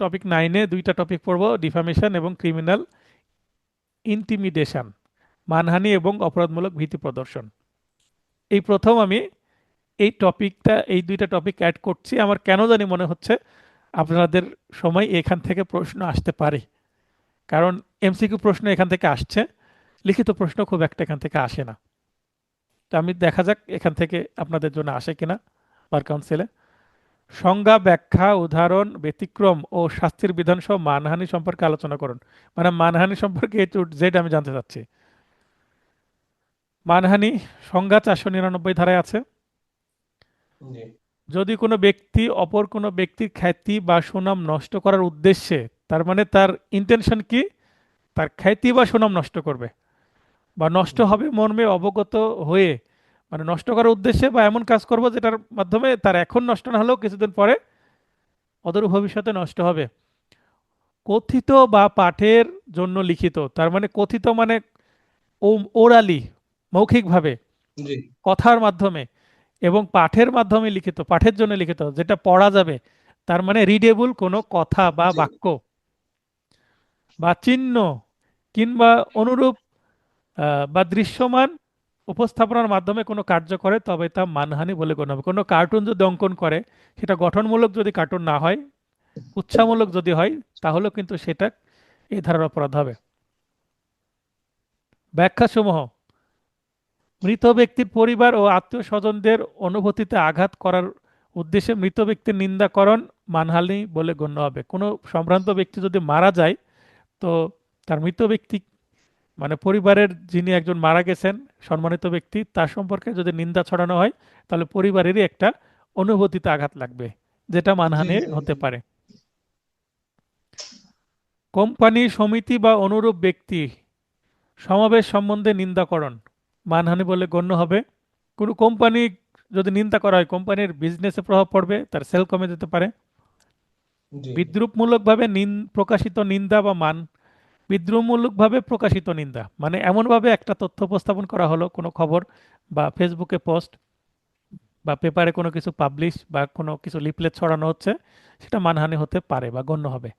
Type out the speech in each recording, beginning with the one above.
Topic নাইনে দুইটা topic পড়ব ডিফামেশন এবং ক্রিমিনাল ইন্টিমিডেশন মানহানি এবং অপরাধমূলক ভীতি প্রদর্শন। এই প্রথম আমি এই টপিকটা এই দুইটা টপিক অ্যাড করছি। আমার কেন জানি মনে হচ্ছে আপনাদের সময় এখান থেকে প্রশ্ন আসতে পারে। কারণ এমসিকিউ প্রশ্ন এখান থেকে আসছে, লিখিত প্রশ্ন খুব একটা এখান থেকে আসে না। তো আমি দেখা যাক এখান থেকে আপনাদের জন্য আসে কিনা, বার কাউন্সিলে সংজ্ঞা ব্যাখ্যা উদাহরণ ব্যতিক্রম ও শাস্তির বিধান সহ মানহানি সম্পর্কে আলোচনা করুন। মানে মানহানি সম্পর্কে এ টু জেড আমি জানতে চাচ্ছি। মানহানি সংজ্ঞা চারশো নিরানব্বই ধারায় আছে। যদি কোনো ব্যক্তি অপর কোনো ব্যক্তির খ্যাতি বা সুনাম নষ্ট করার উদ্দেশ্যে তার মানে তার ইন্টেনশন কি? তার খ্যাতি বা সুনাম নষ্ট করবে। বা নষ্ট হবে মর্মে অবগত হয়ে মানে নষ্ট করার উদ্দেশ্যে বা এমন কাজ করব যেটার মাধ্যমে তার এখন নষ্ট না হলেও কিছুদিন পরে অদূর ভবিষ্যতে নষ্ট হবে। কথিত বা পাঠের জন্য লিখিত তার মানে কথিত মানে ওরালি মৌখিকভাবে কথার মাধ্যমে এবং পাঠের মাধ্যমে লিখিত পাঠের জন্য লিখিত যেটা পড়া যাবে তার মানে রিডেবল কোনো কথা বা বাক্য বা চিহ্ন কিংবা অনুরূপ বা দৃশ্যমান উপস্থাপনার মাধ্যমে কোনো কার্য করে, তবে তা মানহানি বলে গণ্য হবে। কোনো কার্টুন যদি অঙ্কন করে, সেটা গঠনমূলক যদি কার্টুন না হয়, উৎসাহমূলক যদি হয়, তাহলেও কিন্তু সেটা এই ধারার অপরাধ হবে। ব্যাখ্যাসমূহ। মৃত ব্যক্তির পরিবার ও আত্মীয় স্বজনদের অনুভূতিতে আঘাত করার উদ্দেশ্যে মৃত ব্যক্তির নিন্দাকরণ মানহানি বলে গণ্য হবে। কোনো সম্ভ্রান্ত ব্যক্তি যদি মারা যায়, তো তার মৃত ব্যক্তি মানে পরিবারের যিনি একজন মারা গেছেন সম্মানিত ব্যক্তি তার সম্পর্কে যদি নিন্দা ছড়ানো হয় তাহলে পরিবারেরই একটা অনুভূতিতে আঘাত লাগবে যেটা মানহানি হতে পারে। কোম্পানি সমিতি বা অনুরূপ ব্যক্তি সমাবেশ সম্বন্ধে নিন্দাকরণ মানহানি বলে গণ্য হবে। কোনো কোম্পানি যদি নিন্দা করা হয় কোম্পানির বিজনেসে প্রভাব পড়বে তার সেল কমে যেতে পারে। বিদ্রুপমূলকভাবে নিন প্রকাশিত নিন্দা বা মান বিদ্রুপমূলকভাবে প্রকাশিত নিন্দা। মানে এমনভাবে একটা তথ্য উপস্থাপন করা হলো, কোনো খবর বা ফেসবুকে পোস্ট বা পেপারে কোনো কিছু পাবলিশ বা কোনো কিছু লিফলেট ছড়ানো হচ্ছে, সেটা মানহানি হতে পারে বা গণ্য হবে।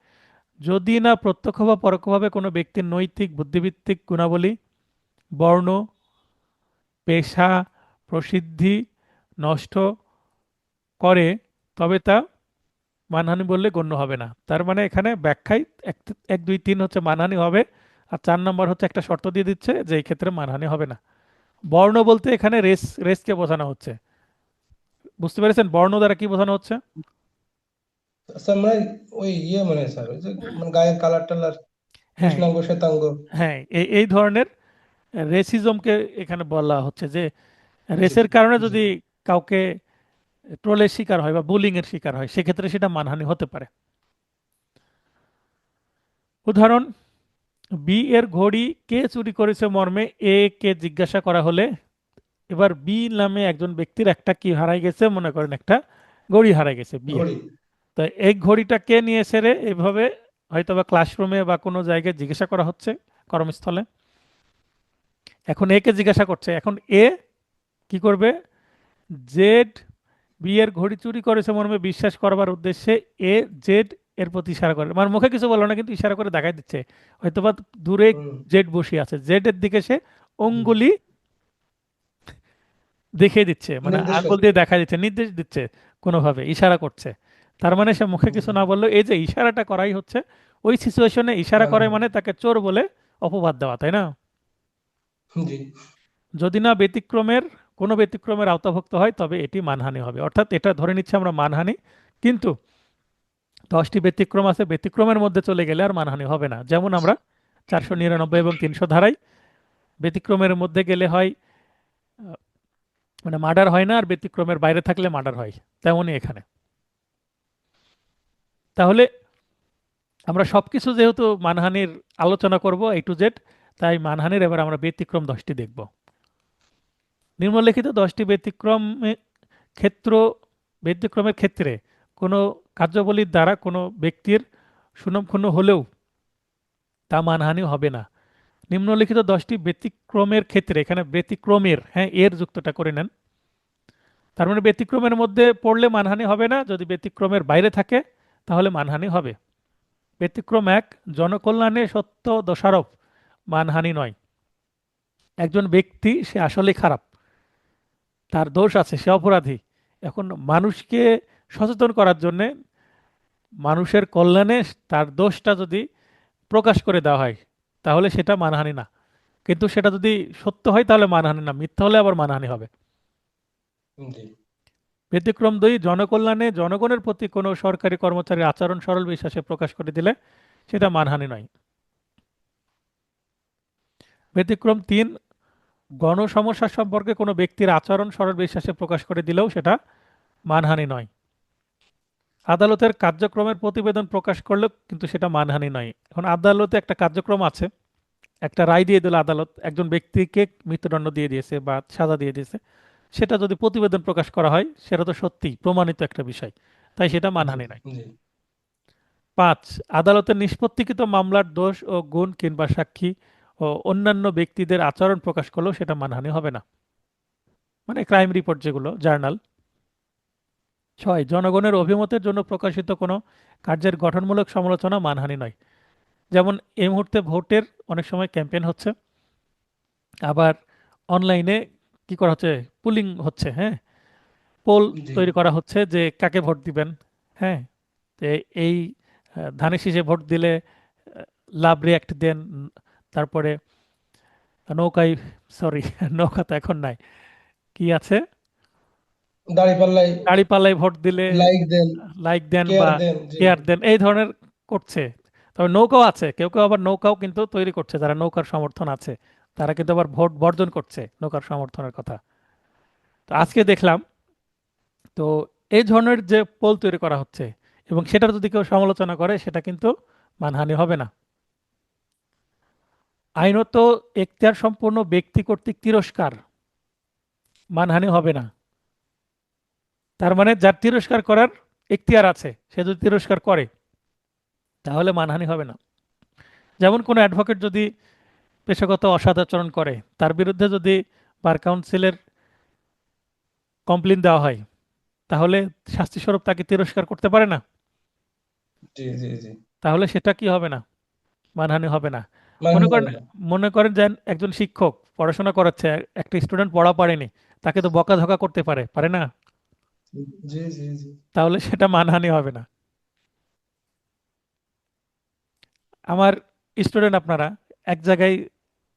যদি না প্রত্যক্ষ বা পরোক্ষভাবে কোনো ব্যক্তির নৈতিক বুদ্ধিভিত্তিক গুণাবলী, বর্ণ, পেশা, প্রসিদ্ধি নষ্ট করে, তবে তা মানহানি বললে গণ্য হবে না। তার মানে এখানে ব্যাখ্যায় এক এক দুই তিন হচ্ছে মানহানি হবে আর চার নম্বর হচ্ছে একটা শর্ত দিয়ে দিচ্ছে যে এই ক্ষেত্রে মানহানি হবে না। বর্ণ বলতে এখানে রেস রেসকে বোঝানো হচ্ছে। বুঝতে পেরেছেন বর্ণ দ্বারা কি বোঝানো হচ্ছে? স্যার মানে ওই ইয়ে মানে স্যার ওই যে গায়ের কালার টালার হ্যাঁ। কৃষ্ণাঙ্গ শ্বেতাঙ্গ। হ্যাঁ এই এই ধরনের রেসিজমকে এখানে বলা হচ্ছে যে রেসের কারণে যদি কাউকে ট্রোলের শিকার হয় বা বুলিং এর শিকার হয় সেক্ষেত্রে সেটা মানহানি হতে পারে। উদাহরণ বি এর ঘড়ি কে চুরি করেছে মর্মে? এ কে জিজ্ঞাসা করা হলে এবার বি নামে একজন ব্যক্তির একটা কি হারাই গেছে? মনে করেন একটা ঘড়ি হারাই গেছে বি তো এই ঘড়িটা কে নিয়েছে রে? এভাবে হয়তো বা ক্লাসরুমে বা কোনো জায়গায় জিজ্ঞাসা করা হচ্ছে কর্মস্থলে। এখন এ কে জিজ্ঞাসা করছে এখন এ কি করবে? জেড বি এর ঘড়ি চুরি করেছে মর্মে বিশ্বাস করবার উদ্দেশ্যে এ জেড এর প্রতি ইশারা করে। মানে মুখে কিছু বলো না কিন্তু ইশারা করে দেখাই দিচ্ছে। হয়তো বা দূরে জেড বসে আছে। জেড এর দিকে সে অঙ্গুলি দেখিয়ে দিচ্ছে। মানে আঙ্গুল দিয়ে দেখা দিচ্ছে নির্দেশ দিচ্ছে কোনোভাবে ইশারা করছে। তার মানে সে মুখে কিছু না বললেও এই যে ইশারাটা করাই হচ্ছে ওই সিচুয়েশনে ইশারা করে মানে তাকে চোর বলে অপবাদ দেওয়া তাই না? যদি না ব্যতিক্রমের কোনো ব্যতিক্রমের আওতাভুক্ত হয়, তবে এটি মানহানি হবে। অর্থাৎ এটা ধরে নিচ্ছে আমরা মানহানি, কিন্তু দশটি ব্যতিক্রম আছে, ব্যতিক্রমের মধ্যে চলে গেলে আর মানহানি হবে না। যেমন আমরা চারশো নিরানব্বই এবং তিনশো ধারায় ব্যতিক্রমের মধ্যে গেলে হয় মানে মার্ডার হয় না, আর ব্যতিক্রমের বাইরে থাকলে মার্ডার হয়, তেমনই এখানে। তাহলে আমরা সব কিছু যেহেতু মানহানির আলোচনা করব এই টু জেড তাই মানহানির এবার আমরা ব্যতিক্রম দশটি দেখব। নিম্নলিখিত দশটি ব্যতিক্রম ক্ষেত্র, ব্যতিক্রমের ক্ষেত্রে কোনো কার্যাবলীর দ্বারা কোনো ব্যক্তির সুনাম ক্ষুণ্ণ হলেও তা মানহানি হবে না। নিম্নলিখিত দশটি ব্যতিক্রমের ক্ষেত্রে, এখানে ব্যতিক্রমের হ্যাঁ এর যুক্তটা করে নেন। তার মানে ব্যতিক্রমের মধ্যে পড়লে মানহানি হবে না, যদি ব্যতিক্রমের বাইরে থাকে তাহলে মানহানি হবে। ব্যতিক্রম এক, জনকল্যাণে সত্য দোষারোপ, মানহানি নয়। একজন ব্যক্তি, সে আসলেই খারাপ। তার দোষ আছে সে অপরাধী। এখন মানুষকে সচেতন করার জন্যে মানুষের কল্যাণে তার দোষটা যদি প্রকাশ করে দেওয়া হয় তাহলে সেটা মানহানি না। কিন্তু সেটা যদি সত্য হয় তাহলে মানহানি না। মিথ্যা হলে আবার মানহানি হবে। ব্যতিক্রম দুই জনকল্যাণে জনগণের প্রতি কোনো সরকারি কর্মচারীর আচরণ সরল বিশ্বাসে প্রকাশ করে দিলে সেটা মানহানি নয়। ব্যতিক্রম তিন গণসমস্যা সম্পর্কে কোনো ব্যক্তির আচরণ সরল বিশ্বাসে প্রকাশ করে দিলেও সেটা মানহানি নয়। আদালতের কার্যক্রমের প্রতিবেদন প্রকাশ করলেও কিন্তু সেটা মানহানি নয়। এখন আদালতে একটা কার্যক্রম আছে একটা রায় দিয়ে দিল আদালত একজন ব্যক্তিকে মৃত্যুদণ্ড দিয়ে দিয়েছে বা সাজা দিয়ে দিয়েছে। সেটা যদি প্রতিবেদন প্রকাশ করা হয় সেটা তো সত্যি প্রমাণিত একটা বিষয় তাই সেটা মানহানি নয়। পাঁচ আদালতের নিষ্পত্তিকৃত মামলার দোষ ও গুণ কিংবা সাক্ষী অন্যান্য ব্যক্তিদের আচরণ প্রকাশ করলেও সেটা মানহানি হবে না। মানে ক্রাইম রিপোর্ট যেগুলো জার্নাল ছয় জনগণের অভিমতের জন্য প্রকাশিত কোনো কার্যের গঠনমূলক সমালোচনা মানহানি নয়। যেমন এই মুহূর্তে ভোটের অনেক সময় ক্যাম্পেইন হচ্ছে। আবার অনলাইনে কি করা হচ্ছে? পুলিং হচ্ছে হ্যাঁ? পোল তৈরি করা হচ্ছে যে কাকে ভোট দিবেন হ্যাঁ? এই ধানের শীষে ভোট দিলে লাভ রিয়াক্ট দেন তারপরে নৌকায় সরি নৌকা তো এখন নাই। কি আছে? দাঁড়িপাল্লায় দাঁড়িপাল্লায় ভোট দিলে লাইক দেন লাইক দেন বা কেয়ার দেন এই ধরনের করছে। তবে নৌকাও আছে কেউ কেউ আবার নৌকাও কিন্তু তৈরি করছে যারা নৌকার সমর্থন আছে তারা কিন্তু আবার ভোট বর্জন করছে নৌকার সমর্থনের কথা। তো আজকে দেখলাম তো এই ধরনের যে পোল তৈরি করা হচ্ছে এবং সেটার যদি কেউ সমালোচনা করে সেটা কিন্তু মানহানি হবে না। আইনত এখতিয়ার সম্পূর্ণ ব্যক্তি কর্তৃক তিরস্কার। মানহানি হবে না। তার মানে যার তিরস্কার করার এখতিয়ার আছে সে যদি তিরস্কার করে তাহলে মানহানি হবে না। যেমন কোনো অ্যাডভোকেট যদি পেশাগত অসদাচরণ করে তার বিরুদ্ধে যদি বার কাউন্সিলের কমপ্লেন দেওয়া হয় তাহলে শাস্তিস্বরূপ তাকে তিরস্কার করতে পারে না। জি জি জি। তাহলে সেটা কি হবে না? মানহানি হবে না। মানে মনে করেন মনে করেন যে একজন শিক্ষক পড়াশোনা করাচ্ছে একটা স্টুডেন্ট পড়া পারেনি তাকে তো বকাঝকা করতে পারে পারে না? জি জি জি। তাহলে সেটা মানহানি হবে না। আমার স্টুডেন্ট আপনারা এক জায়গায়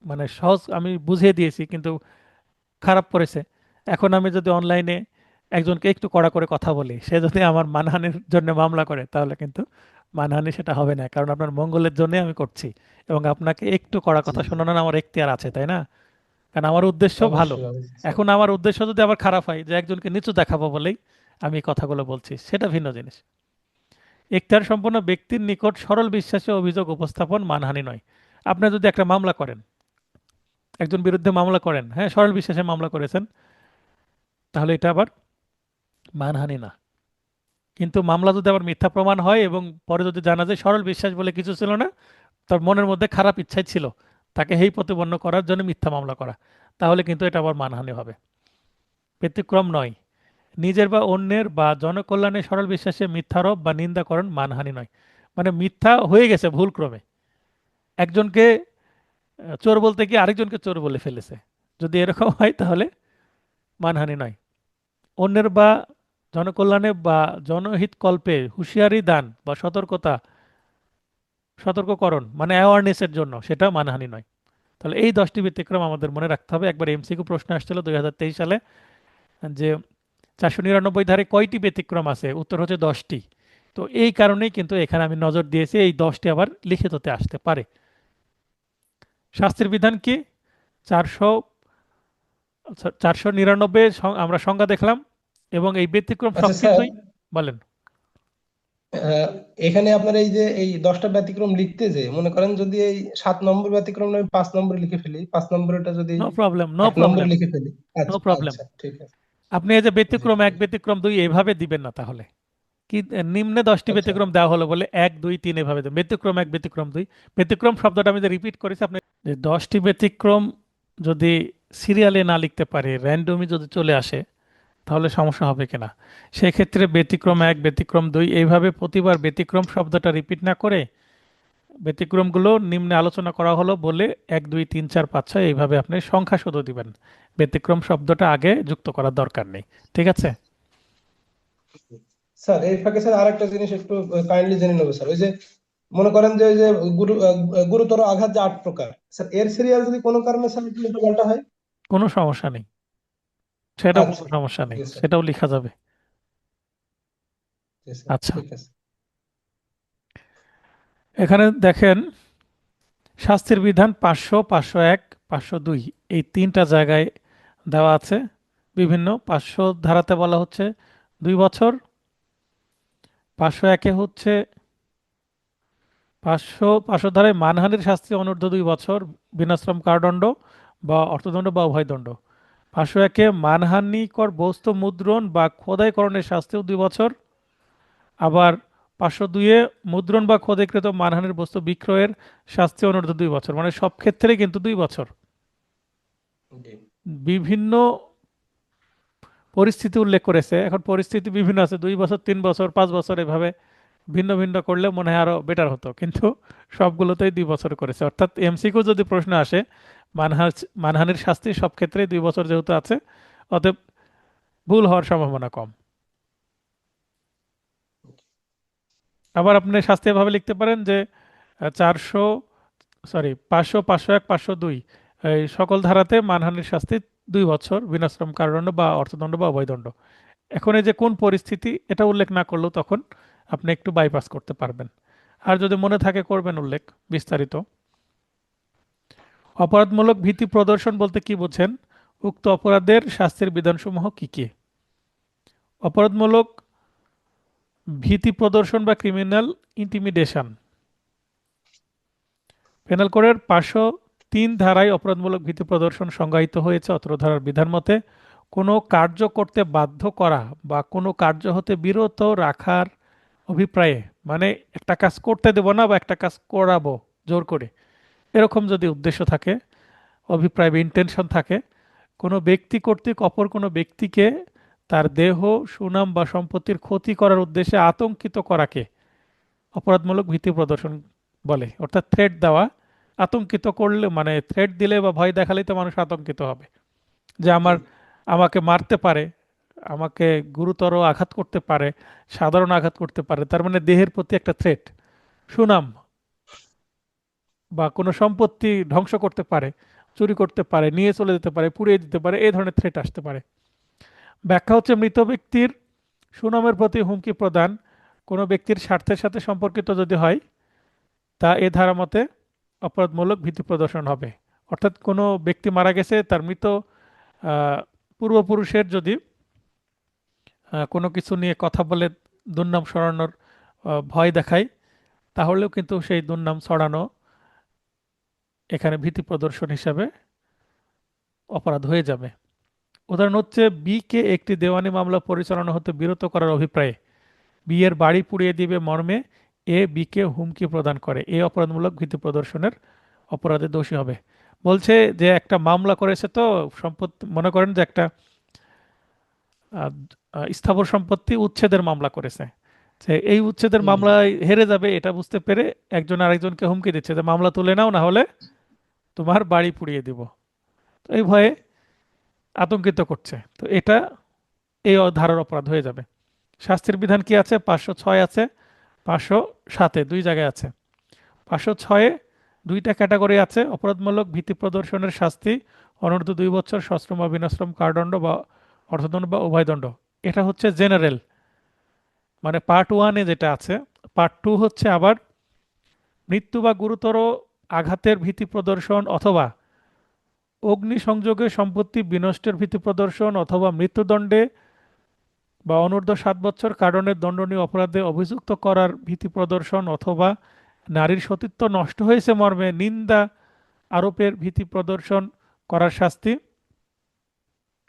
মানে সহজ আমি বুঝিয়ে দিয়েছি কিন্তু খারাপ করেছে। এখন আমি যদি অনলাইনে একজনকে একটু কড়া করে কথা বলি সে যদি আমার মানহানির জন্য মামলা করে তাহলে কিন্তু মানহানি সেটা হবে না। কারণ আপনার মঙ্গলের জন্য আমি করছি। এবং আপনাকে একটু কড়া কথা। শোনানোর আমার এখতিয়ার আছে তাই না? কারণ আমার উদ্দেশ্য ভালো। এখন আমার উদ্দেশ্য যদি আবার খারাপ হয় যে একজনকে নিচু দেখাবো বলেই আমি কথাগুলো বলছি সেটা ভিন্ন জিনিস। এখতিয়ার সম্পন্ন ব্যক্তির নিকট সরল বিশ্বাসে অভিযোগ উপস্থাপন মানহানি নয়। আপনি যদি একটা মামলা করেন একজন বিরুদ্ধে মামলা করেন হ্যাঁ সরল বিশ্বাসে মামলা করেছেন তাহলে এটা আবার মানহানি না। কিন্তু মামলা যদি আবার মিথ্যা প্রমাণ হয় এবং পরে যদি জানা যায় সরল বিশ্বাস বলে কিছু ছিল না, তার মনের মধ্যে খারাপ ইচ্ছাই ছিল, তাকে হেই প্রতিপন্ন করার জন্য মিথ্যা মামলা করা, তাহলে কিন্তু এটা আবার মানহানি হবে। ব্যতিক্রম নয়। নিজের বা অন্যের বা জনকল্যাণে সরল বিশ্বাসে মিথ্যারোপ বা নিন্দাকরণ মানহানি নয়। মানে মিথ্যা হয়ে গেছে ভুলক্রমে। একজনকে চোর বলতে গিয়ে আরেকজনকে চোর বলে ফেলেছে। যদি এরকম হয় তাহলে মানহানি নয়। অন্যের বা জনকল্যাণে বা জনহিত কল্পে হুঁশিয়ারি দান বা সতর্কতা, সতর্ককরণ মানে অ্যাওয়ারনেসের জন্য, সেটা মানহানি নয়। তাহলে এই দশটি ব্যতিক্রম আমাদের মনে রাখতে হবে। একবার এমসিকিউ প্রশ্ন আসছিল দুই সালে, যে চারশো নিরানব্বই ধারে কয়টি ব্যতিক্রম আছে? উত্তর হচ্ছে দশটি। তো এই কারণেই কিন্তু এখানে আমি নজর দিয়েছি, এই দশটি আবার লিখিততে আসতে পারে। শাস্তির বিধান কি? চারশো চারশো নিরানব্বই আমরা সংজ্ঞা দেখলাম এবং এই ব্যতিক্রম আচ্ছা সবকিছুই বলেন। এখানে আপনার এই যে এই দশটা ব্যতিক্রম লিখতে যে মনে করেন যদি এই সাত নম্বর ব্যতিক্রম আমি পাঁচ নম্বরে লিখে ফেলি পাঁচ নম্বরটা যদি নো প্রবলেম নো প্রবলেম লিখে ফেলি আচ্ছা problem. আচ্ছা ঠিক আছে। আপনি এই যে ব্যতিক্রম এক ব্যতিক্রম দুই এভাবে দিবেন না তাহলে। কি নিম্নে দশটি আচ্ছা। ব্যতিক্রম দেওয়া হলো বলে এক দুই তিন এভাবে দেবেন। ব্যতিক্রম এক ব্যতিক্রম দুই। ব্যতিক্রম শব্দটা আমি যে রিপিট করেছি আপনি যে দশটি ব্যতিক্রম যদি সিরিয়ালে না লিখতে পারে র্যান্ডমই যদি চলে আসে তাহলে সমস্যা হবে কিনা? সেই ক্ষেত্রে ব্যতিক্রম এক ব্যতিক্রম দুই এইভাবে প্রতিবার ব্যতিক্রম শব্দটা রিপিট না করে ব্যতিক্রমগুলো নিম্নে আলোচনা করা হলো বলে এক দুই তিন চার পাঁচ ছয় এইভাবে আপনি সংখ্যা শুধু দিবেন। ব্যতিক্রম শব্দটা আগে যুক্ত করার দরকার নেই। ঠিক আছে? স্যার এই ফাঁকে স্যার আরেকটা জিনিস একটু কাইন্ডলি জেনে নেব স্যার। ওই যে মনে করেন যে ওই যে গুরু গুরুতর আঘাত যে আট প্রকার স্যার এর সিরিয়াল যদি কোনো কারণে স্যার একটু উল্টো পাল্টা হয়? কোনো সমস্যা নেই। সেটাও কোনো আচ্ছা সমস্যা নেই সেটাও লেখা যাবে। আচ্ছা। এখানে দেখেন শাস্তির বিধান পাঁচশো পাঁচশো এক পাঁচশো দুই এই তিনটা জায়গায় দেওয়া আছে। বিভিন্ন পাঁচশো ধারাতে বলা হচ্ছে দুই বছর পাঁচশো একে হচ্ছে পাঁচশো পাঁচশো ধারায় মানহানির শাস্তি অনূর্ধ্ব দুই বছর বিনাশ্রম কারাদণ্ড বা অর্থদণ্ড বা উভয়দণ্ড। পাঁচশো একে মানহানিকর বস্তু মুদ্রণ বা খোদাইকরণের শাস্তিও দুই বছর। আবার পাঁচশো দুইয়ে মুদ্রণ বা খোদাইকৃত মানহানির বস্তু বিক্রয়ের শাস্তি অনূর্ধ্ব দুই বছর। মানে সব ক্ষেত্রেই কিন্তু দুই বছর। বিভিন্ন পরিস্থিতি উল্লেখ করেছে। এখন পরিস্থিতি বিভিন্ন আছে। দুই বছর তিন বছর পাঁচ বছর এভাবে ভিন্ন ভিন্ন করলে মনে হয় আরও বেটার হতো। কিন্তু সবগুলোতেই দুই বছর করেছে। অর্থাৎ এমসিকিউ যদি প্রশ্ন আসে মানহার মানহানির শাস্তি সব ক্ষেত্রেই দুই বছর যেহেতু আছে, অতএব ভুল হওয়ার সম্ভাবনা কম। আবার আপনি শাস্তি এভাবে লিখতে পারেন যে চারশো, সরি, পাঁচশো পাঁচশো এক, পাঁচশো দুই, এই সকল ধারাতে মানহানির শাস্তি দুই বছর, বিনাশ্রম কারাদণ্ড বা অর্থদণ্ড বা অভয়দণ্ড এখন এই যে কোন পরিস্থিতি, এটা উল্লেখ না করলেও তখন আপনি একটু বাইপাস করতে পারবেন। আর যদি মনে থাকে করবেন উল্লেখ, বিস্তারিত। অপরাধমূলক ভীতি প্রদর্শন বলতে কি বোঝেন? উক্ত অপরাধের শাস্তির বিধানসমূহ কি কি? অপরাধমূলক ভীতি প্রদর্শন বা ক্রিমিনাল ইন্টিমিডেশন পেনাল কোডের পাঁচশো তিন ধারায় অপরাধমূলক ভীতি প্রদর্শন সংজ্ঞায়িত হয়েছে অত্র ধারার বিধান মতে, কোনো কার্য করতে বাধ্য করা বা কোনো কার্য হতে বিরত রাখার অভিপ্রায়ে মানে একটা কাজ করতে দেব না বা একটা কাজ করাবো জোর করে এরকম যদি উদ্দেশ্য থাকে, অভিপ্রায় বা ইন্টেনশন থাকে, কোনো ব্যক্তি কর্তৃক অপর কোনো ব্যক্তিকে তার দেহ, সুনাম বা সম্পত্তির ক্ষতি করার উদ্দেশ্যে আতঙ্কিত করাকে অপরাধমূলক ভীতি প্রদর্শন বলে, অর্থাৎ থ্রেট দেওয়া, আতঙ্কিত করলে মানে থ্রেট দিলে বা ভয় দেখালেই তো মানুষ আতঙ্কিত হবে। যে আমার, আমাকে মারতে পারে, আমাকে গুরুতর আঘাত করতে পারে, সাধারণ আঘাত করতে পারে, তার মানে দেহের প্রতি একটা থ্রেট সুনাম বা কোনো সম্পত্তি ধ্বংস করতে পারে, চুরি করতে পারে, নিয়ে চলে যেতে পারে, পুড়িয়ে দিতে পারে, এই ধরনের থ্রেট আসতে পারে। ব্যাখ্যা হচ্ছে মৃত ব্যক্তির সুনামের প্রতি হুমকি প্রদান। কোনো ব্যক্তির স্বার্থের সাথে সম্পর্কিত যদি হয়, তা এ ধারা মতে অপরাধমূলক ভীতি প্রদর্শন হবে। অর্থাৎ কোনো ব্যক্তি মারা গেছে, তার মৃত পূর্বপুরুষের যদি কোনো কিছু নিয়ে কথা বলে দুর্নাম সরানোর ভয় দেখায়, তাহলেও কিন্তু সেই দুর্নাম ছড়ানো এখানে ভীতি প্রদর্শন হিসাবে অপরাধ হয়ে যাবে। উদাহরণ হচ্ছে বি কে একটি দেওয়ানি মামলা পরিচালনা হতে বিরত করার অভিপ্রায়ে বি এর বাড়ি পুড়িয়ে দিবে মর্মে এ বি কে হুমকি প্রদান করে। এই অপরাধমূলক ভীতি প্রদর্শনের অপরাধে দোষী হবে। বলছে যে একটা মামলা করেছে তো সম্পত্তি মনে করেন যে একটা স্থাবর সম্পত্তি উচ্ছেদের মামলা করেছে। যে এই উচ্ছেদের মামলায় হেরে যাবে এটা বুঝতে পেরে একজন আরেকজনকে হুমকি দিচ্ছে যে মামলা তুলে নাও না হলে তোমার বাড়ি পুড়িয়ে দিব। তো এই ভয়ে আতঙ্কিত করছে। তো এটা এই ধারার অপরাধ হয়ে যাবে। শাস্তির বিধান কি আছে? পাঁচশো ছয় আছে, পাঁচশো সাতে দুই জায়গায় আছে। পাঁচশো ছয়ে দুইটা ক্যাটাগরি আছে, অপরাধমূলক, ভীতি প্রদর্শনের শাস্তি, অনূর্ধ্ব দুই বছর, সশ্রম বা বিনাশ্রম কারাদণ্ড বা অর্থদণ্ড বা উভয়দণ্ড এটা হচ্ছে জেনারেল। মানে পার্ট ওয়ানে যেটা আছে, পার্ট টু হচ্ছে আবার মৃত্যু বা গুরুতর আঘাতের ভীতি প্রদর্শন অথবা অগ্নিসংযোগে সম্পত্তি বিনষ্টের ভীতি প্রদর্শন অথবা মৃত্যুদণ্ডে বা অনূর্ধ্ব সাত বছর কারণের দণ্ডনীয় অপরাধে অভিযুক্ত করার ভীতি প্রদর্শন অথবা নারীর সতীত্ব নষ্ট হয়েছে মর্মে নিন্দা আরোপের ভীতি প্রদর্শন করার শাস্তি,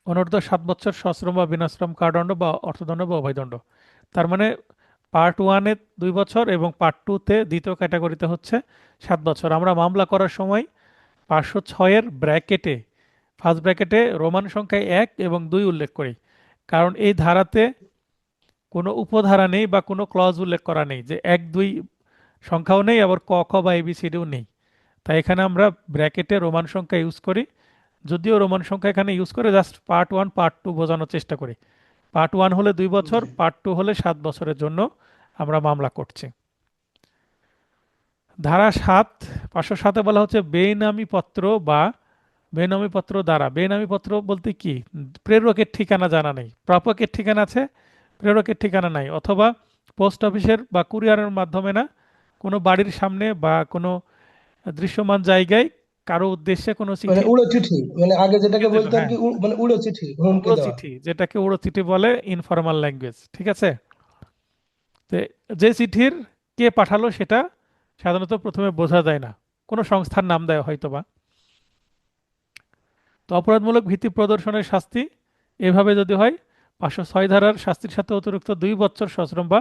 অনূর্ধ্ব সাত বছর সশ্রম বা বিনাশ্রম কারাদণ্ড বা অর্থদণ্ড বা অভয়দণ্ড। তার মানে পার্ট ওয়ানে দুই বছর এবং পার্ট টুতে দ্বিতীয় ক্যাটাগরিতে হচ্ছে সাত বছর। আমরা মামলা করার সময় পাঁচশো ছয়ের ব্র্যাকেটে, ফার্স্ট ব্র্যাকেটে রোমান সংখ্যায় এক এবং দুই উল্লেখ করি। কারণ এই ধারাতে কোনো উপধারা নেই বা কোনো ক্লজ উল্লেখ করা নেই যে এক, দুই সংখ্যাও নেই, আবার ক, খ বা এবিসিডিও নেই। তাই এখানে আমরা ব্র্যাকেটে রোমান সংখ্যা ইউজ করি। যদিও রোমান সংখ্যা এখানে ইউজ করে just part one part two বোঝানোর চেষ্টা করি। পার্ট ওয়ান হলে দুই বছর পার্ট টু হলে সাত বছরের জন্য আমরা মামলা করছি। ধারা সাত পাঁচশো সাতে বলা হচ্ছে বেনামি পত্র বা বেনামি পত্র দ্বারা। বেনামি পত্র বলতে কি? প্রেরকের ঠিকানা জানা নেই। প্রাপকের ঠিকানা আছে প্রেরকের ঠিকানা নাই। অথবা পোস্ট অফিসের বা কুরিয়ারের মাধ্যমে না কোনো বাড়ির সামনে বা কোনো দৃশ্যমান জায়গায় কারও উদ্দেশ্যে কোনো মানে চিঠি উড়ো চিঠি মানে আগে যেটাকে বলতো আর হ্যাঁ। কি মানে উড়ো চিঠি হুমকি উড়ো চিঠি যেটাকে উড়ো চিঠি বলে ইনফর্মাল ল্যাঙ্গুয়েজ ঠিক আছে? তো যে চিঠির কে পাঠালো সেটা সাধারণত প্রথমে বোঝা যায় না। কোনো সংস্থার নাম দেয় হয়তো বা। তো অপরাধমূলক ভীতি প্রদর্শনের শাস্তি এভাবে যদি হয় পাঁচশো ছয় ধারার শাস্তির সাথে অতিরিক্ত দুই বছর সশ্রম বা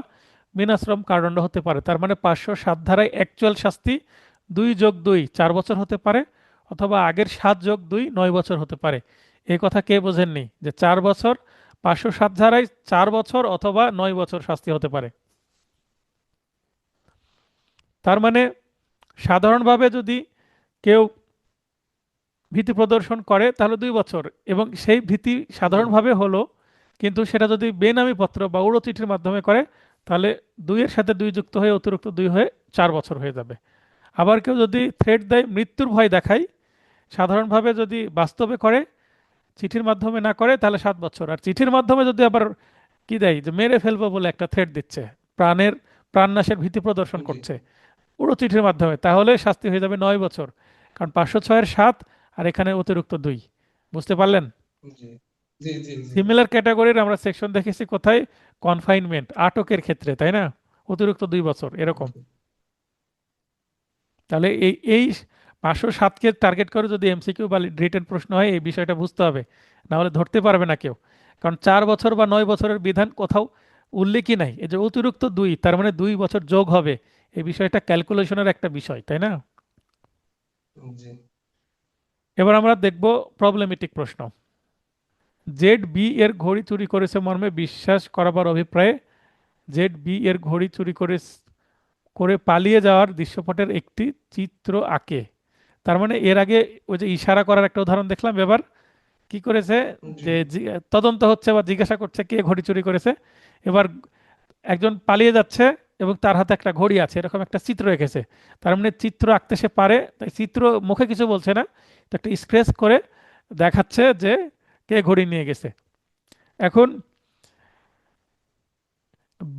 বিনাশ্রম কারাদণ্ড হতে পারে। তার মানে পাঁচশো সাত ধারায় অ্যাকচুয়াল শাস্তি দুই যোগ দুই চার বছর হতে পারে, অথবা আগের সাত যোগ দুই নয় বছর হতে পারে। এই কথা কে বোঝেননি? যে চার বছর পাঁচশো সাত ধারায় চার বছর অথবা নয় বছর শাস্তি হতে পারে। তার মানে সাধারণভাবে যদি কেউ ভীতি প্রদর্শন করে, তাহলে দুই বছর, এবং সেই ভীতি সাধারণভাবে হলো, কিন্তু সেটা যদি বেনামি পত্র বা উড়ো চিঠির মাধ্যমে করে, তাহলে দুইয়ের সাথে দুই যুক্ত হয়ে অতিরিক্ত দুই হয়ে চার বছর হয়ে যাবে। আবার কেউ যদি থ্রেট দেয় মৃত্যুর ভয় দেখায় সাধারণভাবে যদি বাস্তবে করে চিঠির মাধ্যমে না করে তাহলে সাত বছর। আর চিঠির মাধ্যমে যদি আবার কি দেয় যে মেরে ফেলব বলে একটা থ্রেট দিচ্ছে প্রাণের প্রাণনাশের ভীতি প্রদর্শন করছে উড়ো চিঠির মাধ্যমে তাহলে শাস্তি হয়ে যাবে নয় বছর। কারণ পাঁচশো ছয়ের সাত আর এখানে অতিরিক্ত দুই। বুঝতে পারলেন? সিমিলার ক্যাটাগরির আমরা সেকশন দেখেছি কোথায়? কনফাইনমেন্ট আটকের ক্ষেত্রে তাই না? অতিরিক্ত দুই বছর এরকম। তাহলে এই এই পাঁচশো সাতকে টার্গেট করে যদি এমসিকিউ বা রিটেন প্রশ্ন হয় এই বিষয়টা বুঝতে হবে। না হলে ধরতে পারবে না কেউ। কারণ চার বছর বা নয় বছরের বিধান কোথাও উল্লেখই নাই। এই যে অতিরিক্ত দুই তার মানে দুই বছর যোগ হবে। এই বিষয়টা ক্যালকুলেশনের একটা বিষয় তাই না? এবার আমরা দেখব প্রবলেমেটিক প্রশ্ন। জেড বি এর ঘড়ি চুরি করেছে মর্মে বিশ্বাস করাবার অভিপ্রায়ে জেড বি এর ঘড়ি চুরি করে করে পালিয়ে যাওয়ার দৃশ্যপটের একটি চিত্র আঁকে। তার মানে এর আগে ওই যে ইশারা করার একটা উদাহরণ দেখলাম এবার। কি করেছে? যে তদন্ত হচ্ছে বা জিজ্ঞাসা করছে কে ঘড়ি চুরি করেছে। এবার একজন পালিয়ে যাচ্ছে এবং তার হাতে একটা ঘড়ি আছে এরকম একটা চিত্র এঁকেছে। তার মানে চিত্র আঁকতে সে পারে তাই চিত্র মুখে কিছু বলছে না। তো একটা স্ক্রেচ করে দেখাচ্ছে যে কে ঘড়ি নিয়ে গেছে। এখন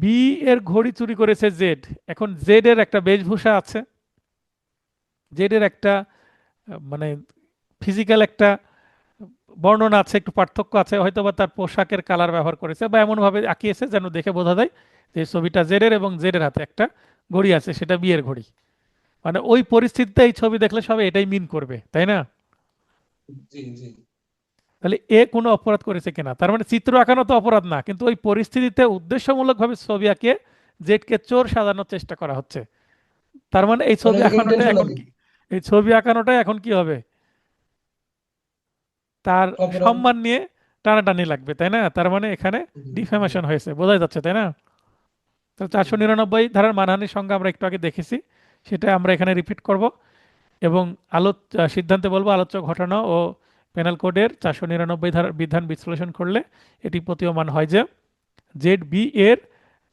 বি এর ঘড়ি চুরি করেছে জেড এখন জেড এর একটা বেশভূষা আছে। জেড এর একটা মানে ফিজিক্যাল একটা বর্ণনা আছে, একটু পার্থক্য আছে হয়তো বা তার পোশাকের কালার ব্যবহার করেছে বা এমনভাবে আঁকিয়েছে যেন দেখে বোঝা যায় যে ছবিটা জেডের এবং জেডের হাতে একটা ঘড়ি আছে, সেটা বিয়ের ঘড়ি। মানে ওই পরিস্থিতিতে এই ছবি দেখলে সবাই এটাই মিন করবে, তাই না? জি জি। তাহলে এ কোনো অপরাধ করেছে কিনা? তার মানে চিত্র আঁকানো তো অপরাধ না কিন্তু ওই পরিস্থিতিতে উদ্দেশ্যমূলকভাবে ছবি আঁকে জেডকে চোর সাজানোর চেষ্টা করা হচ্ছে। তার মানে এই ছবি আঁকানোটা এখন কি? এই ছবি আঁকানোটা এখন কি হবে? তার সম্মান নিয়ে টানাটানি লাগবে তাই না? তার মানে এখানে ডিফেমেশন হয়েছে বোঝাই যাচ্ছে তাই না? তো চারশো নিরানব্বই ধারার মানহানির সংজ্ঞা আমরা একটু আগে দেখেছি সেটা আমরা এখানে রিপিট করব এবং আলোচ সিদ্ধান্তে বলব আলোচ্য ঘটনা ও পেনাল কোডের চারশো নিরানব্বই ধারার বিধান বিশ্লেষণ করলে এটি প্রতীয়মান হয় যে, জেড বি এর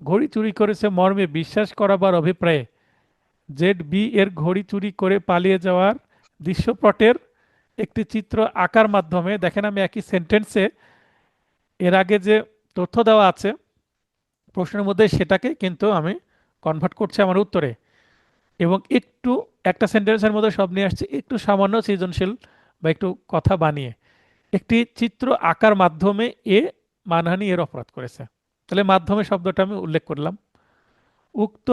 ঘড়ি চুরি করেছে মর্মে বিশ্বাস করাবার অভিপ্রায়ে। জেড বি এর ঘড়ি চুরি করে পালিয়ে যাওয়ার দৃশ্যপটের একটি চিত্র আঁকার মাধ্যমে, দেখেন আমি একই সেন্টেন্সে এর আগে যে তথ্য দেওয়া আছে, প্রশ্নের মধ্যে সেটাকে কিন্তু আমি কনভার্ট করছি আমার উত্তরে। এবং একটু, একটা সেন্টেন্সের মধ্যে সব নিয়ে আসছি, একটু সামান্য সৃজনশীল বা একটু কথা বানিয়ে একটি চিত্র আঁকার মাধ্যমে এ মানহানি এর অপরাধ করেছে। তাহলে মাধ্যমে শব্দটা আমি উল্লেখ করলাম। উক্ত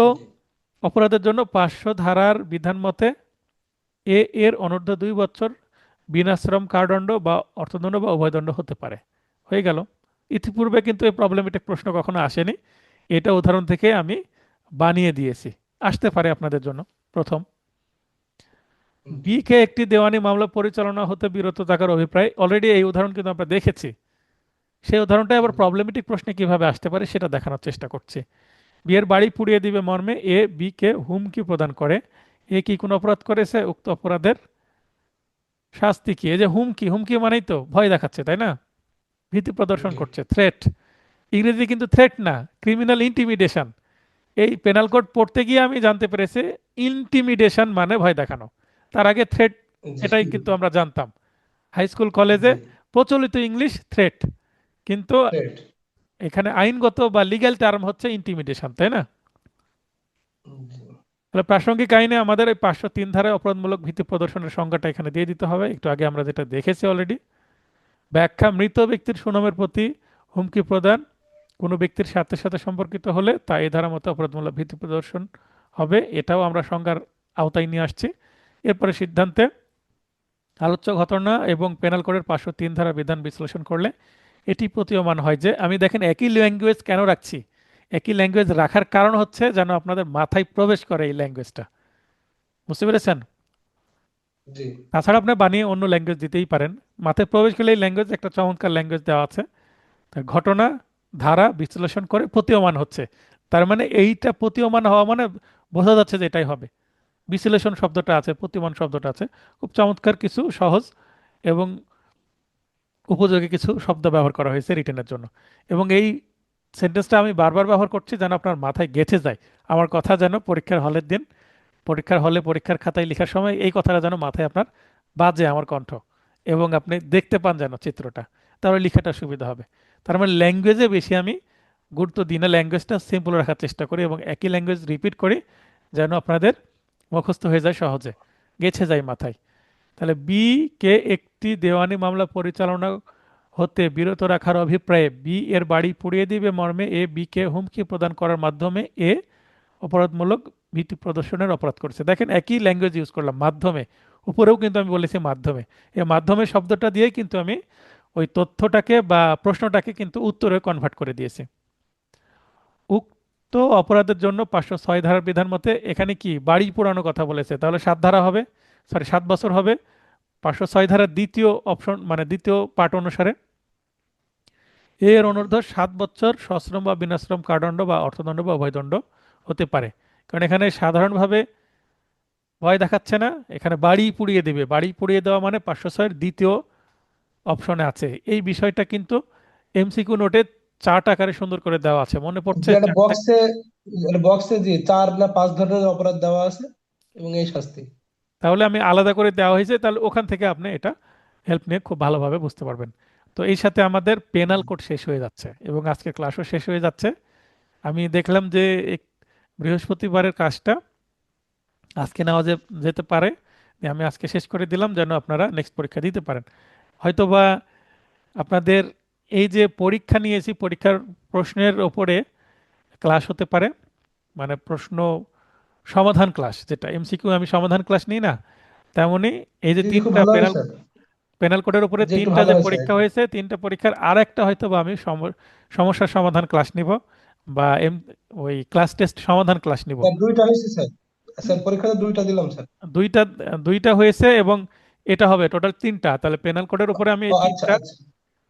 অপরাধের জন্য পাঁচশো ধারার বিধান মতে এ এর অনূর্ধ্ব দুই বছর বিনাশ্রম কারাদণ্ড বা অর্থদণ্ড বা উভয়দণ্ড হতে পারে। হয়ে গেল। ইতিপূর্বে কিন্তু এই প্রবলেমেটিক প্রশ্ন কখনো আসেনি। এটা উদাহরণ থেকে আমি বানিয়ে দিয়েছি। আসতে পারে আপনাদের জন্য। প্রথম। বি কে একটি দেওয়ানি মামলা পরিচালনা হতে বিরত থাকার অভিপ্রায় অলরেডি এই উদাহরণ কিন্তু আমরা দেখেছি। সেই উদাহরণটা আবার প্রবলেমেটিক প্রশ্নে কীভাবে আসতে পারে সেটা দেখানোর চেষ্টা করছি। বিয়ের বাড়ি পুড়িয়ে দিবে মর্মে এ বি কে হুমকি প্রদান করে? এ কি কোনো অপরাধ করেছে? উক্ত অপরাধের শাস্তি কি? এই যে হুমকি হুমকি মানেই তো ভয় দেখাচ্ছে তাই না? ভীতি প্রদর্শন করছে থ্রেট ইংরেজি কিন্তু থ্রেট না ক্রিমিনাল ইন্টিমিডেশন এই পেনাল কোড পড়তে গিয়ে আমি জানতে পেরেছি ইন্টিমিডেশন মানে ভয় দেখানো। তার আগে থ্রেট এটাই কিন্তু আমরা জানতাম। হাই স্কুল কলেজে প্রচলিত ইংলিশ থ্রেট কিন্তু এখানে আইনগত বা লিগ্যাল টার্ম হচ্ছে ইন্টিমিডেশন তাই না? তাহলে প্রাসঙ্গিক আইনে আমাদের এই পাঁচশো তিন ধারায় অপরাধমূলক ভীতি প্রদর্শনের সংজ্ঞাটা এখানে দিয়ে দিতে হবে। একটু আগে আমরা যেটা দেখেছি অলরেডি ব্যাখ্যা মৃত ব্যক্তির সুনামের প্রতি হুমকি প্রদান। কোনো ব্যক্তির স্বার্থের সাথে সম্পর্কিত হলে তা এই ধারা মতো অপরাধমূলক ভীতি প্রদর্শন হবে। এটাও আমরা সংজ্ঞার আওতায় নিয়ে আসছি। এরপরে সিদ্ধান্তে আলোচ্য ঘটনা এবং পেনাল কোডের পাঁচশো তিন ধারা বিধান বিশ্লেষণ করলে এটি প্রতীয়মান হয় যে আমি দেখেন একই ল্যাঙ্গুয়েজ কেন রাখছি? একই ল্যাঙ্গুয়েজ রাখার কারণ হচ্ছে যেন আপনাদের মাথায় প্রবেশ করে এই ল্যাঙ্গুয়েজটা বুঝতে পেরেছেন? তাছাড়া আপনি বানিয়ে অন্য ল্যাঙ্গুয়েজ দিতেই পারেন। মাথায় প্রবেশ করলে এই ল্যাঙ্গুয়েজ একটা চমৎকার ল্যাঙ্গুয়েজ দেওয়া আছে। তার ঘটনা ধারা বিশ্লেষণ করে প্রতীয়মান হচ্ছে। তার মানে এইটা প্রতীয়মান হওয়া মানে বোঝা যাচ্ছে যে এটাই হবে। বিশ্লেষণ শব্দটা আছে, প্রতিমান শব্দটা আছে। খুব চমৎকার কিছু সহজ এবং উপযোগী কিছু শব্দ ব্যবহার করা হয়েছে রিটেনের জন্য। এবং এই সেন্টেন্সটা আমি বারবার ব্যবহার করছি যেন আপনার মাথায় গেঁথে যায়। আমার কথা যেন পরীক্ষার হলের দিন, পরীক্ষার হলে পরীক্ষার খাতায় লেখার সময় এই কথাটা যেন মাথায় আপনার বাজে আমার কণ্ঠ এবং আপনি দেখতে পান যেন চিত্রটা। তাহলে লেখাটা সুবিধা হবে। তার মানে ল্যাঙ্গুয়েজে বেশি আমি গুরুত্ব দিই না ল্যাঙ্গুয়েজটা সিম্পল রাখার চেষ্টা করি এবং একই ল্যাঙ্গুয়েজ রিপিট করি যেন আপনাদের মুখস্থ হয়ে যায় সহজে, গেছে যায় মাথায়। তাহলে বি কে একটি দেওয়ানি মামলা পরিচালনা হতে বিরত রাখার অভিপ্রায়ে বি এর বাড়ি পুড়িয়ে দিবে মর্মে এ বি কে হুমকি প্রদান করার মাধ্যমে এ অপরাধমূলক ভীতি প্রদর্শনের অপরাধ করছে। দেখেন, একই ল্যাঙ্গুয়েজ ইউজ করলাম, মাধ্যমে। উপরেও কিন্তু আমি বলেছি মাধ্যমে। এ মাধ্যমে শব্দটা দিয়েই কিন্তু আমি ওই তথ্যটাকে বা প্রশ্নটাকে কিন্তু উত্তরে কনভার্ট করে দিয়েছি। উক্ত অপরাধের জন্য পাঁচশো ছয় ধারার বিধান মতে এখানে কি বাড়ি পোড়ানো কথা বলেছে? তাহলে সাত ধারা হবে সরি সাত বছর হবে। পাঁচশো ছয় ধারার দ্বিতীয় অপশন মানে দ্বিতীয় পার্ট অনুসারে। এর অনুর্ধ্ব সাত বছর সশ্রম বা বিনাশ্রম কারাদণ্ড বা অর্থদণ্ড বা অভয়দণ্ড হতে পারে। কারণ এখানে সাধারণভাবে ভয় দেখাচ্ছে না, এখানে বাড়ি পুড়িয়ে দেবে। বাড়ি পুড়িয়ে দেওয়া মানে পাঁচশো ছয়ের দ্বিতীয় অপশনে আছে। এই বিষয়টা কিন্তু এমসিকিউ নোটে চার্ট আকারে সুন্দর করে দেওয়া আছে। মনে পড়ছে বক্সে বক্সে জি চার না পাঁচ ধরনের অপরাধ দেওয়া আছে এবং এই শাস্তি। তাহলে আমি আলাদা করে দেওয়া হয়েছে তাহলে ওখান থেকে আপনি এটা হেল্প নিয়ে খুব ভালোভাবে বুঝতে পারবেন। তো এই সাথে আমাদের পেনাল কোড শেষ হয়ে যাচ্ছে এবং আজকে ক্লাসও শেষ হয়ে যাচ্ছে। আমি দেখলাম যে বৃহস্পতিবারের কাজটা আজকে নেওয়া যে- যেতে পারে আমি আজকে শেষ করে দিলাম যেন আপনারা নেক্সট পরীক্ষা দিতে পারেন। হয়তোবা আপনাদের এই যে পরীক্ষা নিয়েছি পরীক্ষার প্রশ্নের ওপরে ক্লাস হতে পারে মানে প্রশ্ন সমাধান ক্লাস যেটা এমসিকিউ আমি সমাধান ক্লাস নিই না তেমনি এই যে তিনটা পেনাল পেনাল কোডের উপরে তিনটা যে পরীক্ষা হয়েছে তিনটা পরীক্ষার আর একটা হয়তো বা আমি সম- সমস্যার সমাধান ক্লাস নিব বা এম ওই ক্লাস টেস্ট সমাধান ক্লাস নিব। দুইটা হয়েছে স্যার। স্যার পরীক্ষাতে দুইটা দিলাম স্যার। দুইটা দুইটা হয়েছে এবং এটা হবে টোটাল তিনটা তাহলে পেনাল কোডের উপরে আমি এই আচ্ছা তিনটা আচ্ছা।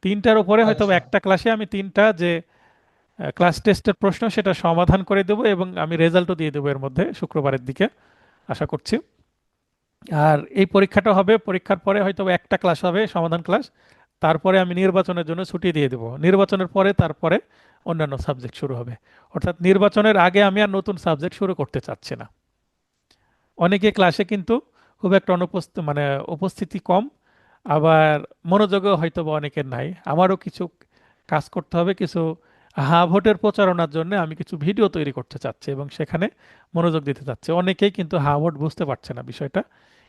তিনটার উপরে হয়তো আচ্ছা। একটা ক্লাসে আমি তিনটা যে ক্লাস টেস্টের প্রশ্ন সেটা সমাধান করে দেবো এবং আমি রেজাল্টও দিয়ে দেবো এর মধ্যে শুক্রবারের দিকে আশা করছি। আর এই পরীক্ষাটা হবে পরীক্ষার পরে হয়তো একটা ক্লাস হবে সমাধান ক্লাস তারপরে আমি নির্বাচনের জন্য ছুটি দিয়ে দেবো। নির্বাচনের পরে তারপরে অন্যান্য সাবজেক্ট শুরু হবে। অর্থাৎ নির্বাচনের আগে আমি আর নতুন সাবজেক্ট শুরু করতে চাচ্ছি না। অনেকে ক্লাসে কিন্তু খুব একটা অনুপস্থিত মানে উপস্থিতি কম। আবার মনোযোগও হয়তো বা অনেকের নাই। আমারও কিছু কাজ করতে হবে, কিছু হা ভোটের প্রচারণার জন্য আমি কিছু ভিডিও তৈরি করতে চাচ্ছি এবং সেখানে মনোযোগ দিতে চাচ্ছি। অনেকেই কিন্তু হা ভোট বুঝতে পারছে না বিষয়টা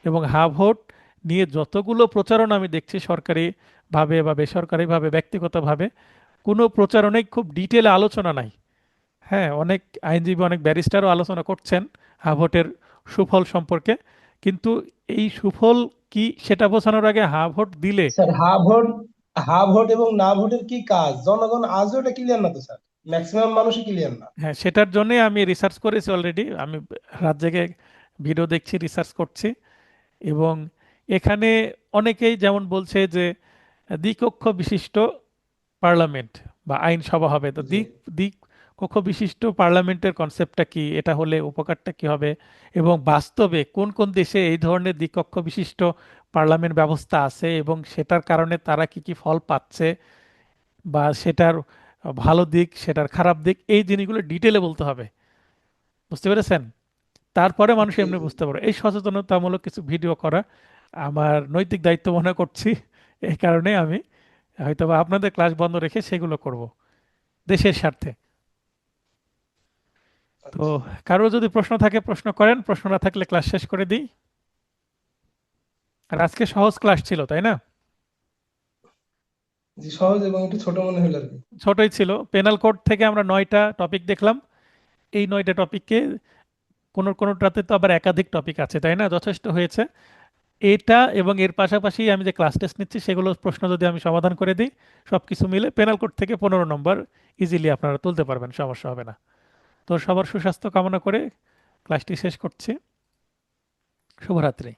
এবং হা ভোট নিয়ে যতগুলো প্রচারণা আমি দেখছি সরকারিভাবে বা বেসরকারিভাবে, ব্যক্তিগতভাবে, কোনো প্রচারণায় খুব ডিটেলে আলোচনা নাই। হ্যাঁ অনেক আইনজীবী, অনেক ব্যারিস্টারও আলোচনা করছেন হা ভোটের সুফল সম্পর্কে। কিন্তু এই সুফল কি সেটা বোঝানোর আগে হা ভোট দিলে? স্যার হা ভোট হা ভোট এবং না ভোটের কি কাজ? জনগণ আজও এটা ক্লিয়ার না তো স্যার? ম্যাক্সিমাম মানুষই ক্লিয়ার না। হ্যাঁ সেটার জন্যই আমি রিসার্চ করেছি অলরেডি আমি রাত জেগে ভিডিও দেখছি রিসার্চ করছি। এবং এখানে অনেকেই যেমন বলছে যে দ্বিকক্ষ বিশিষ্ট পার্লামেন্ট বা আইনসভা হবে। তো দিক কক্ষ বিশিষ্ট পার্লামেন্টের কনসেপ্টটা কি? এটা হলে উপকারটা কি হবে? এবং বাস্তবে কোন কোন দেশে এই ধরনের দ্বিকক্ষ বিশিষ্ট পার্লামেন্ট ব্যবস্থা আছে এবং সেটার কারণে তারা কি কি ফল পাচ্ছে বা সেটার ভালো দিক সেটার খারাপ দিক এই জিনিসগুলো ডিটেলে বলতে হবে। বুঝতে পেরেছেন? তারপরে মানুষ এমনি বুঝতে পারে এই সচেতনতামূলক কিছু ভিডিও করা আমার নৈতিক দায়িত্ব মনে করছি। এই কারণে আমি হয়তো আপনাদের ক্লাস বন্ধ রেখে সেগুলো করব। দেশের স্বার্থে। তো কারও যদি প্রশ্ন থাকে প্রশ্ন করেন। প্রশ্ন না থাকলে ক্লাস শেষ করে দিই। আর আজকে সহজ ক্লাস ছিল তাই না? জি সহজ এবং একটু ছোট মনে হলো আর কি। ছোটই ছিল। পেনাল কোড থেকে আমরা নয়টা টপিক দেখলাম। এই নয়টা টপিককে কোনো কোনোটাতে তো আবার একাধিক টপিক আছে তাই না? যথেষ্ট হয়েছে। এটা এবং এর পাশাপাশি আমি যে ক্লাস টেস্ট নিচ্ছি সেগুলো প্রশ্ন যদি আমি সমাধান করে দিই সব কিছু মিলে পেনাল কোড থেকে পনেরো নম্বর ইজিলি আপনারা তুলতে পারবেন সমস্যা হবে না। তো সবার সুস্বাস্থ্য কামনা করে ক্লাসটি শেষ করছি। শুভরাত্রি।